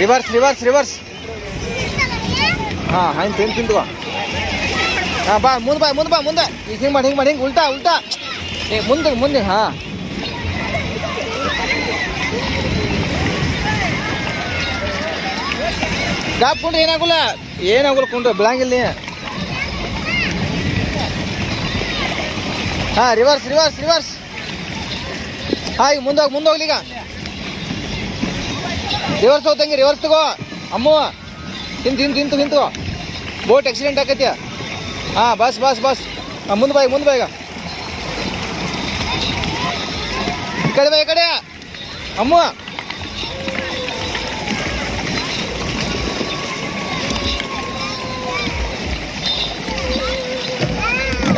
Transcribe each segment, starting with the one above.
Reverse reverse reverse ಹಾಂ ಹಂಗೆ ತಿಂದು ತಿಂದು ಹಾಂ, ಬಾ, ಮುಂದೆ ಬಾ ಮುಂದೆ ಬಾ, ಮುಂದೆ. ಈಗ ಹಿಂಗೆ ಮಾಡಿ ಹಿಂಗೆ ಮಾಡಿ, ಹಿಂಗೆ ಉಲ್ಟಾ ಉಲ್ಟಾ. ಏ, ಮುಂದೆ ಮುಂದೆ, ಹಾಂ. ಗಾಪ್ ಕೊಂಡ್ರೆ ಏನಾಗಲ್ಲ? ಏನಾಗಲ್ಲ ಕೊಂಡ್ರೆ, ಬಿಳಂಗಿಲ್ಲ ಹಾಂ ರಿವರ್ಸ್ ರಿವರ್ಸ್ ರಿವರ್ಸ್ ಹಾಂ, ಈಗ ಮುಂದೆ ಮುಂದೋಗ್ಲಿ ಈಗ. ರಿವರ್ಸ್ ಹೋಗ್ತಂಗೆ ರಿವರ್ಸ್ ತಗೋ ಅಮ್ಮ ತಿಂದು ತಿಂದು ತಿಂತು ತಿಂತು ಬೋಟ್ ಆಕ್ಸಿಡೆಂಟ್ ಆಕೈತಿ ಹಾಂ ಬಸ್ ಬಸ್ ಬಸ್ ಹಾಂ ಮುಂದೆ ಬಾ ಈಗ ಮುಂದೆ ಬಾ ಈಗ ಈ ಕಡೆ ಬಾ ಈ ಕಡೆ ಅಮ್ಮ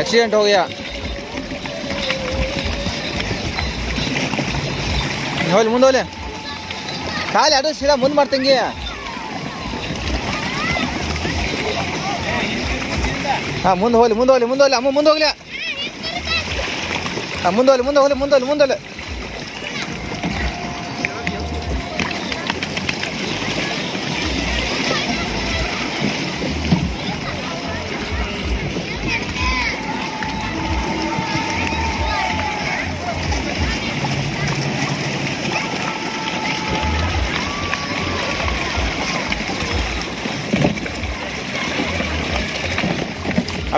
एक्सीडेंट हो गया ಹೋಗ್ಲಿ ಮುಂದೆ ಖಾಲಿ ಅದು ಸೀದಾ ಮುಂದೆ ಮಾಡ್ತಂಗಿ. ಹಾಂ, ಮುಂದೆ ಹೋಗ್ಲಿ ಮುಂದೆ ಹೋಗ್ಲಿ ಮುಂದೆ ಹೋಗ್ಲಿ. ಅಮ್ಮ, ಮುಂದೆ ಹೋಗ್ಲಿ. ಹಾಂ, ಮುಂದೆ ಹೋಗ್ಲಿ ಮುಂದೆ ಹೋಗ್ಲಿ ಮುಂದೆ ಹೋಗ್ಲಿ ಮುಂದೆ ಹೋಗ್ಲಿ.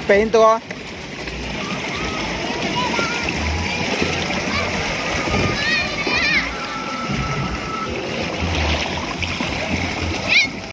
本人多